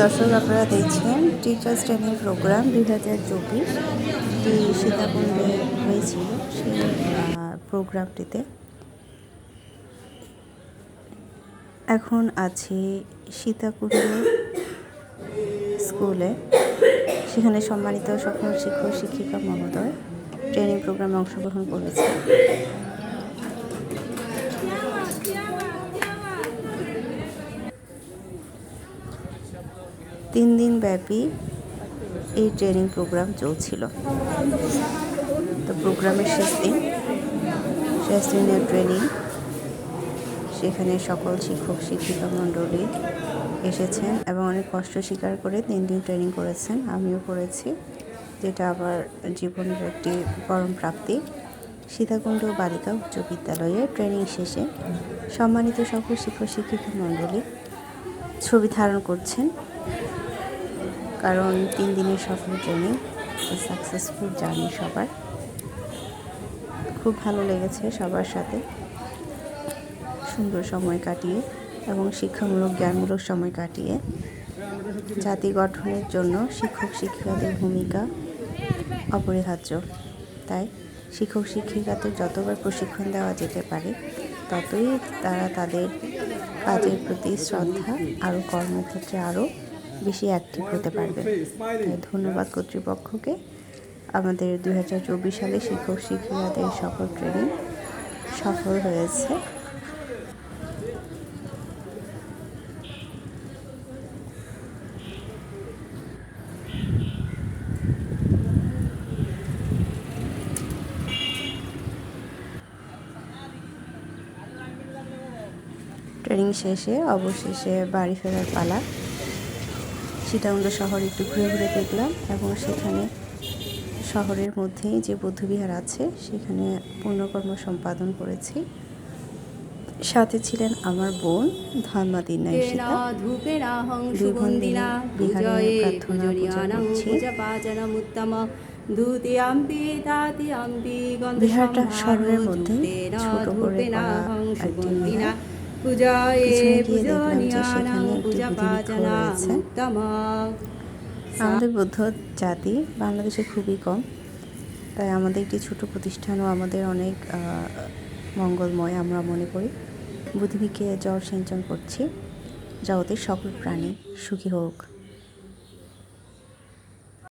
দর্শক, আপনারা দেখছেন টিচার্স ট্রেনিং প্রোগ্রাম দুই হাজার চব্বিশ। যে সীতাকুণ্ডে হয়েছিল সেই প্রোগ্রামটিতে এখন আছি সীতাকুণ্ড স্কুলে। সেখানে সম্মানিত সকল শিক্ষক, শিক্ষিকা মহোদয় ট্রেনিং প্রোগ্রামে অংশগ্রহণ করেছে তিন দিন ব্যাপী এই ট্রেনিং প্রোগ্রাম চলছিল। তো প্রোগ্রামের শেষ দিন, শেষ দিনের ট্রেনিং সেখানে সকল শিক্ষক, শিক্ষিকা মণ্ডলী এসেছেন এবং অনেক কষ্ট স্বীকার করে তিন দিন ট্রেনিং করেছেন। আমিও করেছি, যেটা আমার জীবনের একটি পরম প্রাপ্তি। সীতাকুণ্ড বালিকা উচ্চ বিদ্যালয়ে ট্রেনিং শেষে সম্মানিত সকল শিক্ষক, শিক্ষিকা মণ্ডলী ছবি ধারণ করছেন। কারণ তিন দিনের সফল ট্রেনিং সাকসেসফুল জার্নি সবার। খুব ভালো লেগেছে সবার সাথে। সুন্দর সময় কাটিয়ে এবং শিক্ষামূলক, জ্ঞানমূলক সময় কাটিয়ে। জাতি গঠনের জন্য শিক্ষক শিক্ষিকাদের ভূমিকা অপরিহার্য। তাই শিক্ষক শিক্ষিকাদের যতবার প্রশিক্ষণ দেওয়া যেতে পারে, ততই তারা তাদের কাজের প্রতি শ্রদ্ধা আরও কর্মক্ষেত্রে আরও বেশি অ্যাক্টিভ হতে পারবে। ধন্যবাদ কর্তৃপক্ষকে। আমাদের দুই হাজার চব্বিশ সালে শিক্ষক শিক্ষিকাদের সকল ট্রেনিং সফল হয়েছে। ট্রেনিং শেষে, অবশেষে বাড়ি ফেরার পালা। সীতাকুণ্ড শহর একটু ঘুরে ঘুরে দেখলাম এবং সেখানে শহরের মধ্যেই যে বৌদ্ধবিহার আছে সেখানে পুণ্যকর্ম সম্পাদন করেছি। সাথে ছিলেন আমার বোন নাইশিতা ধূপেরাহং দুই বোন সুগন্ধিনা বিহারে প্রার্থনা পূজা করছি। বিহারটা শহরের মধ্যে ছোট করে করা একটি আমাদের বৌদ্ধ জাতি বাংলাদেশে খুবই কম তাই আমাদের একটি ছোট প্রতিষ্ঠানও আমাদের অনেক মঙ্গলময় আমরা মনে করি। বুদ্ধিকে জল সিঞ্চন করছি জগতের সকল প্রাণী সুখী হোক।